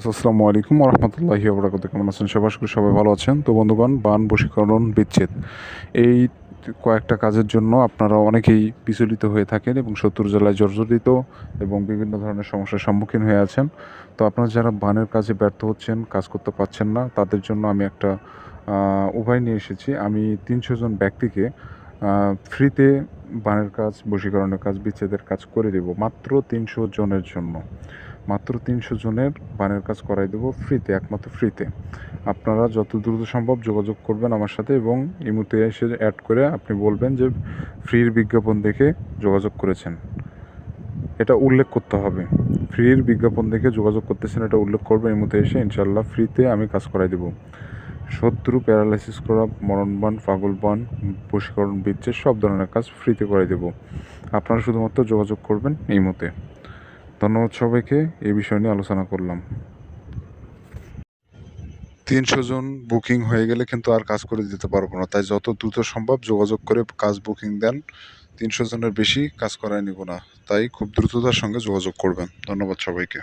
আসসালামু আলাইকুম রহমতুল্লাহি আবরাকাত কেমন আছেন? সবাই? আশা সবাই ভালো আছেন। তো বন্ধুগণ, বান, বশীকরণ, বিচ্ছেদ, এই কয়েকটা কাজের জন্য আপনারা অনেকেই বিচলিত হয়ে থাকেন এবং শত্রু জেলায় জর্জরিত এবং বিভিন্ন ধরনের সমস্যার সম্মুখীন হয়ে আছেন। তো আপনারা যারা বানের কাজে ব্যর্থ হচ্ছেন, কাজ করতে পারছেন না, তাদের জন্য আমি একটা উপায় নিয়ে এসেছি। আমি তিনশো জন ব্যক্তিকে ফ্রিতে বানের কাজ, বশীকরণের কাজ, বিচ্ছেদের কাজ করে দেব। মাত্র তিনশো জনের জন্য। মাত্র তিনশো জনের বানের কাজ করাই দেবো ফ্রিতে, একমাত্র ফ্রিতে। আপনারা যত দ্রুত সম্ভব যোগাযোগ করবেন আমার সাথে এবং ইমুতে এসে অ্যাড করে আপনি বলবেন যে ফ্রির বিজ্ঞাপন দেখে যোগাযোগ করেছেন। এটা উল্লেখ করতে হবে। ফ্রির বিজ্ঞাপন দেখে যোগাযোগ করতেছেন, এটা উল্লেখ করবেন ইমুতে এসে ইনশাল্লাহ ফ্রিতে আমি কাজ করাই দেবো। শত্রু, প্যারালাইসিস করা, মরণবান, পাগলবান, বশীকরণ, বিচ্ছেদ, সব ধরনের কাজ ফ্রিতে করে দেবো। আপনারা শুধুমাত্র যোগাযোগ করবেন এই মতে ধন্যবাদ সবাইকে, এই বিষয় নিয়ে আলোচনা করলাম। তিনশো জন বুকিং হয়ে গেলে কিন্তু আর কাজ করে দিতে পারব না। তাই যত দ্রুত সম্ভব যোগাযোগ করে কাজ বুকিং দেন, তিনশো জনের বেশি কাজ করায় নিব না। তাই খুব দ্রুততার সঙ্গে যোগাযোগ করবেন। ধন্যবাদ সবাইকে।